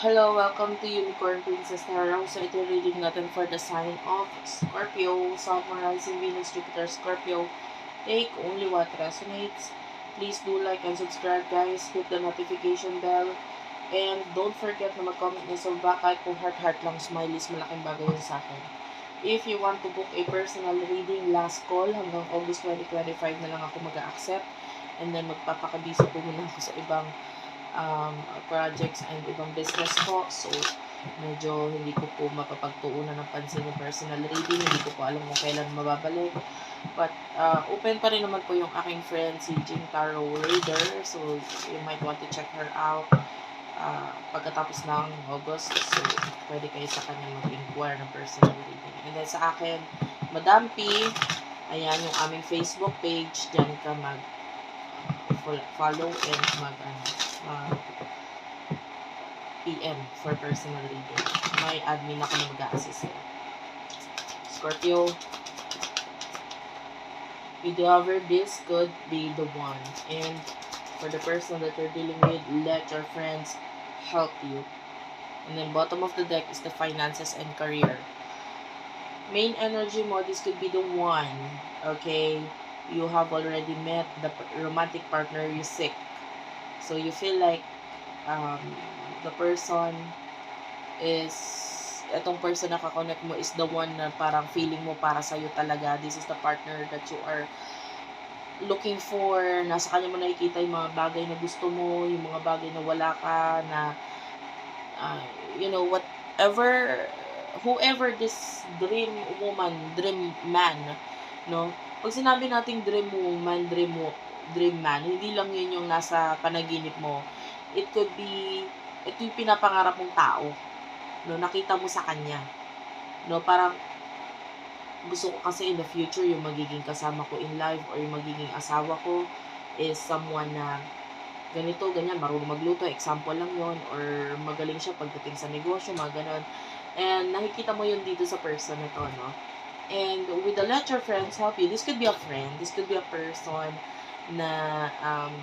Hello, welcome to Unicorn Princess Tarot. So, ito yung reading natin for the sign of Scorpio, Sun, Rising, Venus, Jupiter, Scorpio. Take only what resonates. Please do like and subscribe, guys. Hit the notification bell. And don't forget na mag-comment na sa baba kahit kung heart-heart lang, smileys, malaking bagay sa akin. If you want to book a personal reading, last call, hanggang August 2025 na lang ako mag-accept. And then, magpapakabisa po muna ako sa ibang um, projects and ibang business ko. So, medyo hindi ko po mapapagtuunan ng pansin yung personal reading. Hindi ko po alam kung kailan mababalik. But, uh, open pa rin naman po yung aking friend, si Jean Tarot Reader. So, you might want to check her out uh, pagkatapos ng August. So, pwede kayo sa kanya mag-inquire ng personal reading. And then, sa akin, Madam P, ayan yung aming Facebook page. Diyan ka mag follow and mag ano, uh, PM for personal reading. May admin ako na mag-a-assist sa'yo. Scorpio, whoever this could be the one. And for the person that you're dealing with, let your friends help you. And then bottom of the deck is the finances and career. Main energy mo, this could be the one. Okay? You have already met the romantic partner you seek. So you feel like um, the person is etong person na kakonect mo is the one na parang feeling mo para sa'yo talaga. This is the partner that you are looking for. Nasa kanya mo nakikita yung mga bagay na gusto mo, yung mga bagay na wala ka, na uh, you know, whatever, whoever this dream woman, dream man, no? Pag sinabi nating dream woman, dream, dream man, hindi lang yun yung nasa panaginip mo. It could be, ito yung pinapangarap mong tao. No, nakita mo sa kanya. No, parang, gusto ko kasi in the future, yung magiging kasama ko in life or yung magiging asawa ko is someone na ganito, ganyan, marunong magluto, example lang yon or magaling siya pagdating sa negosyo, mga ganon. And nakikita mo yun dito sa person na to, no? And with the let your friends help you, this could be a friend, this could be a person na um,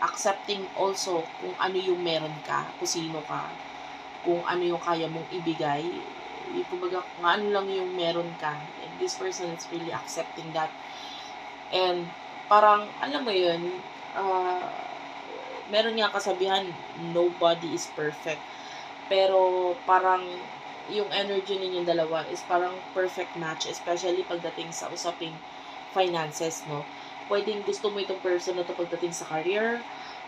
accepting also kung ano yung meron ka, kung sino ka, kung ano yung kaya mong ibigay, yung kumbaga kung ano lang yung meron ka. And this person is really accepting that. And parang, alam mo yun, uh, meron nga kasabihan, nobody is perfect. Pero parang yung energy ninyong dalawa is parang perfect match, especially pagdating sa usaping finances, no? Pwedeng gusto mo itong person na to pagdating sa career,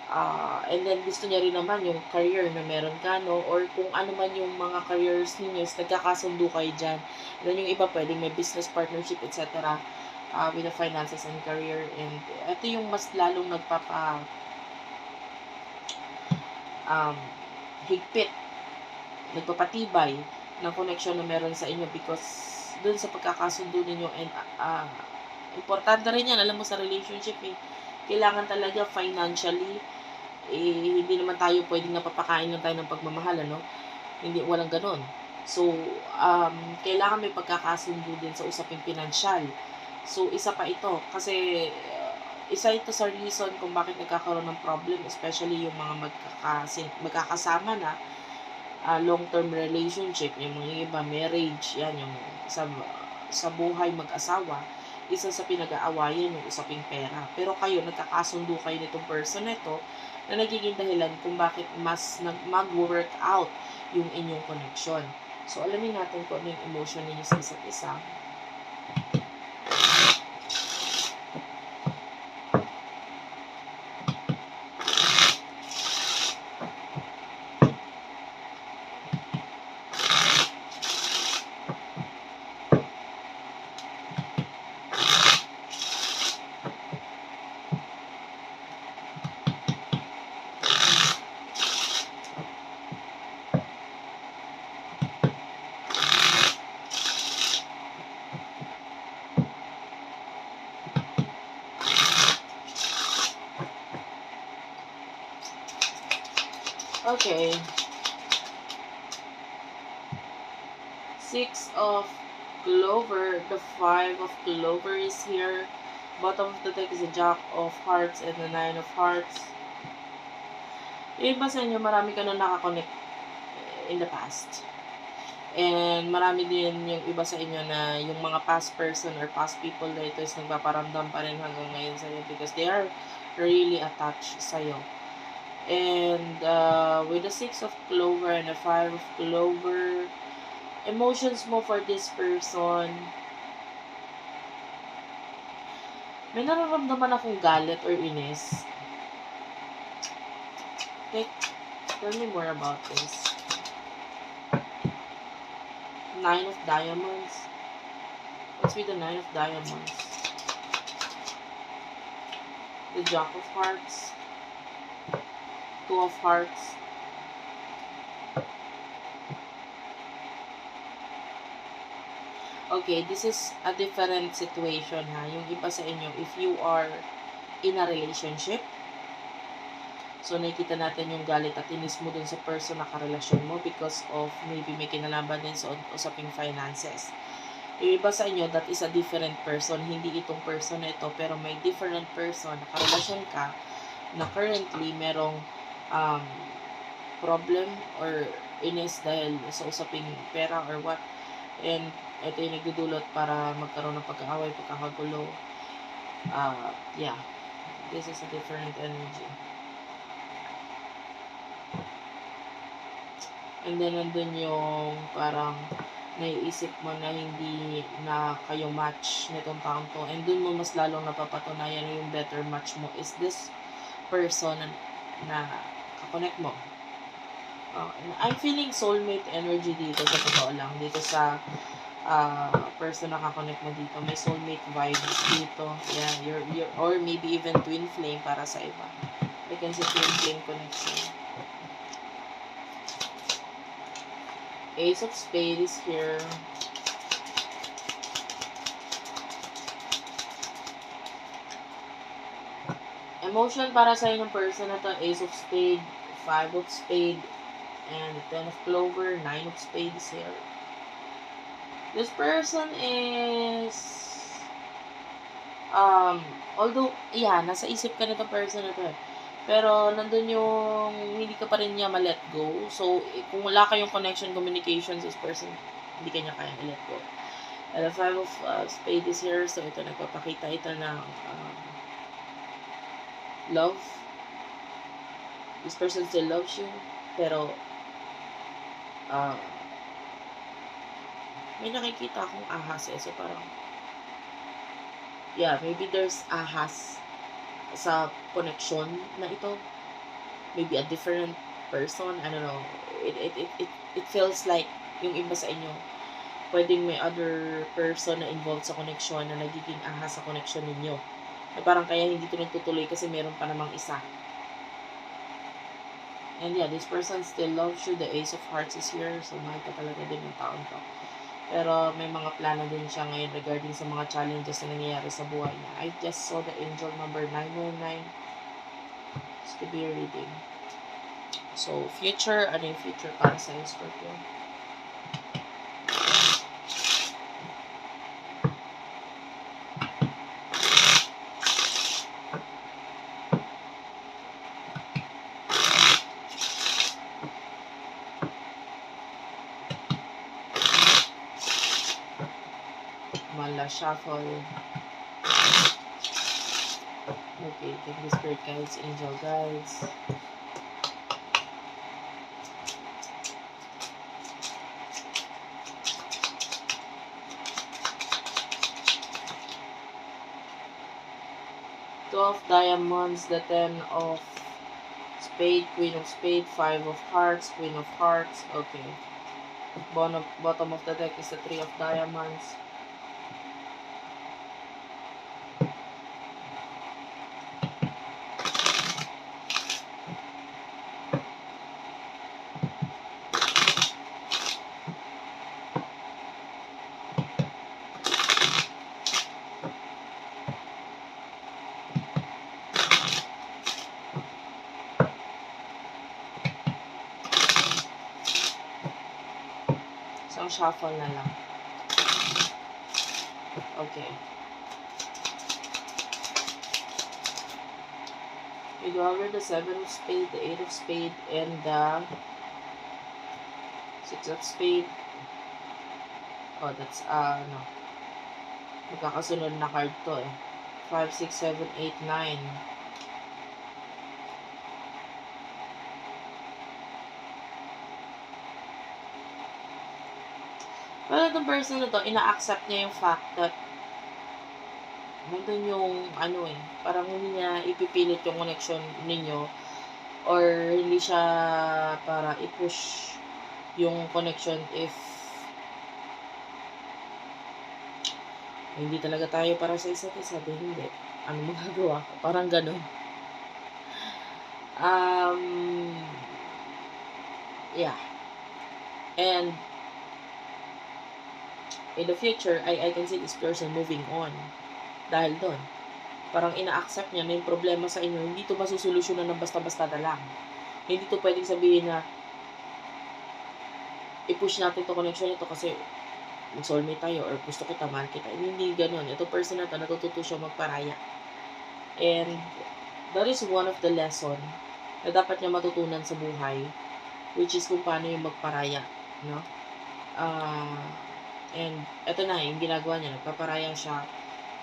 uh, and then gusto niya rin naman yung career na meron ka, no? Or kung ano man yung mga careers ninyo, nagkakasundo kayo dyan. And then yung iba pwedeng may business partnership, etc. Uh, with the finances and career. And ito yung mas lalong nagpapa um, higpit, nagpapatibay ng connection na meron sa inyo because dun sa pagkakasundo ninyo and uh, importante rin yan, alam mo sa relationship eh, kailangan talaga financially eh, hindi naman tayo pwedeng napapakain lang tayo ng pagmamahal, ano? Hindi, walang ganon. So, um, kailangan may pagkakasundo din sa usaping pinansyal. So, isa pa ito. Kasi, uh, isa ito sa reason kung bakit nagkakaroon ng problem, especially yung mga magkakasin, magkakasama na uh, long-term relationship, yung mga iba, marriage, yan, yung sa, sa buhay mag-asawa, isa sa pinag-aawayan yung usaping pera. Pero kayo, nagkakasundo kayo nitong person nito na nagiging dahilan kung bakit mas mag-work out yung inyong connection. So, alamin natin kung ano yung emotion ninyo sa isa't isa. Okay. Six of clover. The five of clover is here. Bottom of the deck is a jack of hearts and the nine of hearts. Iba sa inyo, marami ka na nakakonect in the past. And marami din yung iba sa inyo na yung mga past person or past people na ito is nagpaparamdam pa rin hanggang ngayon sa iyo because they are really attached sa iyo. And uh, with the Six of Clover and the Five of Clover, emotions mo for this person, may nararamdaman akong galit or inis. Okay, tell me more about this. Nine of Diamonds. What's with the Nine of Diamonds? The Jack of Hearts. Two of Hearts. Okay, this is a different situation ha. Yung iba sa inyo, if you are in a relationship, so nakikita natin yung galit at inis mo dun sa person na karelasyon mo because of maybe may kinalaban din sa usaping finances. Yung iba sa inyo, that is a different person. Hindi itong person na ito, pero may different person na karelasyon ka na currently merong um, problem or inis dahil sa usaping pera or what. And ito yung nagdudulot para magkaroon ng pagkaaway, pagkakagulo. Uh, yeah, this is a different energy. And then, nandun yung parang naiisip mo na hindi na kayo match nitong taong to. And dun mo mas lalong napapatunayan na yung better match mo is this person na, na kakonect mo. Uh, I'm feeling soulmate energy dito sa totoo lang. Dito sa uh, person na kakonect mo dito. May soulmate vibes dito. Yeah, you're, you're, or maybe even twin flame para sa iba. I can see twin flame connection. Ace of Spades here. Emotion para sa inyong person na to, Ace of Spade, Five of Spade, and Ten of Clover, Nine of Spades here. This person is um although yeah, nasa isip ka nito person na to. eh. Pero nandun yung hindi ka pa rin niya ma-let go. So eh, kung wala kayong connection communication sa this person, hindi kanya kaya i-let go. And the five of uh, spades here, so ito nagpapakita ito ng um, love. This person still loves you, pero uh, may nakikita akong ahas eh. So, parang, yeah, maybe there's ahas sa connection na ito. Maybe a different person. I don't know. It, it, it, it, it feels like yung iba sa inyo, pwedeng may other person na involved sa connection na nagiging ahas sa connection ninyo. Na parang kaya hindi ito nagtutuloy kasi meron pa namang isa. And yeah, this person still loves you. The Ace of Hearts is here. So, mahal ka talaga din ng taon to. Pero may mga plano din siya ngayon regarding sa mga challenges na nangyayari sa buhay niya. I just saw the angel number 919. This could be reading. So, future, ano yung future para sa Scorpio? Shuffle. Okay, thank you spirit guides, angel guides. Twelve diamonds, the ten of spade, queen of spade, five of hearts, queen of hearts. Okay. Bottom, bottom of the deck is the three of diamonds. So, shuffle na lang. Okay. We go over the seven of spade, the eight of spade, and the six of spade. Oh, that's, uh, ano. Magkakasunod na card to eh. 5, 6, 7, 8, 9. Pero itong person na to, ina-accept niya yung fact that nandun yung ano eh, parang hindi niya ipipilit yung connection ninyo or hindi siya para i-push yung connection if hindi talaga tayo para sa isa't isa, di hindi. Ano magagawa ko? Parang ganun. Um, yeah. And in the future, I, I can see this person moving on. Dahil doon. Parang ina-accept niya na yung problema sa inyo, hindi to masusolusyonan ng basta-basta na lang. Hindi to pwedeng sabihin na i-push natin to connection ito kasi mag-soulmate tayo or gusto kita, mahal kita. Hindi ganun. Ito person na to, natututo siya magparaya. And that is one of the lesson na dapat niya matutunan sa buhay which is kung paano yung magparaya. No? Ah... And, eto na, yung ginagawa niya, nagpaparaya siya.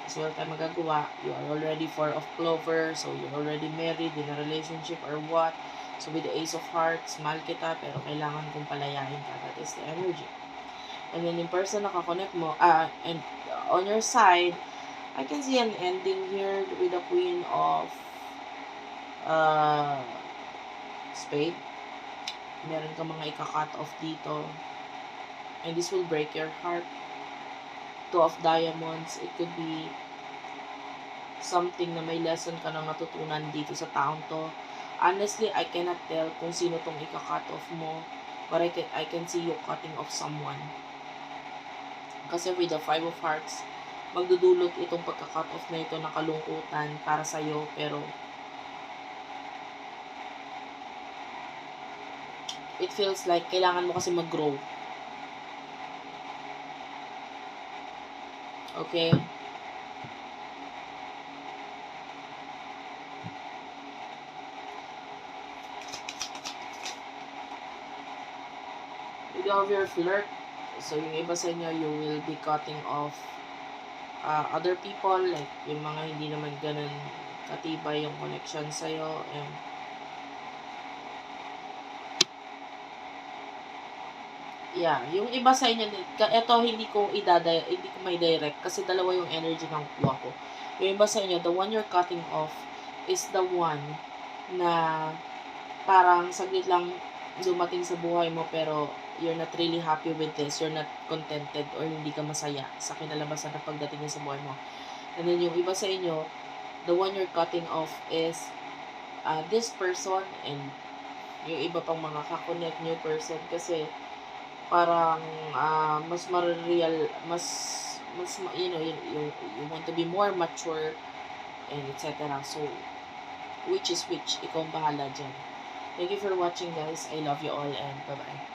Kasi wala tayong magagawa. You are already four of clover, so you're already married in a relationship or what. So, with the ace of hearts, mahal kita, pero kailangan kong palayain ka. That is the energy. And then, yung person na kakonect mo, ah, and on your side, I can see an ending here with the queen of uh, spade. Meron ka mga ika-cut off dito and this will break your heart. Two of diamonds, it could be something na may lesson ka na natutunan dito sa taong to. Honestly, I cannot tell kung sino tong ika-cut off mo, but I can, I can see you cutting off someone. Kasi with the five of hearts, magdudulot itong pagka-cut off na ito ng kalungkutan para sa'yo, pero it feels like kailangan mo kasi mag-grow Okay. With of your flirt, so yung iba sa inyo, you will be cutting off uh, other people, like yung mga hindi naman ganun katibay yung connection sa'yo, and Yeah, yung iba sa inyo, ito hindi ko idada, hindi ko may direct kasi dalawa yung energy ng kuha ko. Yung iba sa inyo, the one you're cutting off is the one na parang saglit lang dumating sa buhay mo pero you're not really happy with this, you're not contented or hindi ka masaya sa kinalabasan na pagdating niya sa buhay mo. And then yung iba sa inyo, the one you're cutting off is uh, this person and yung iba pang mga kakonect new person kasi parang uh, mas ma-real, mas, mas, you know, you, you, want to be more mature, and etc. So, which is which, ikaw ang bahala dyan. Thank you for watching guys. I love you all and bye-bye.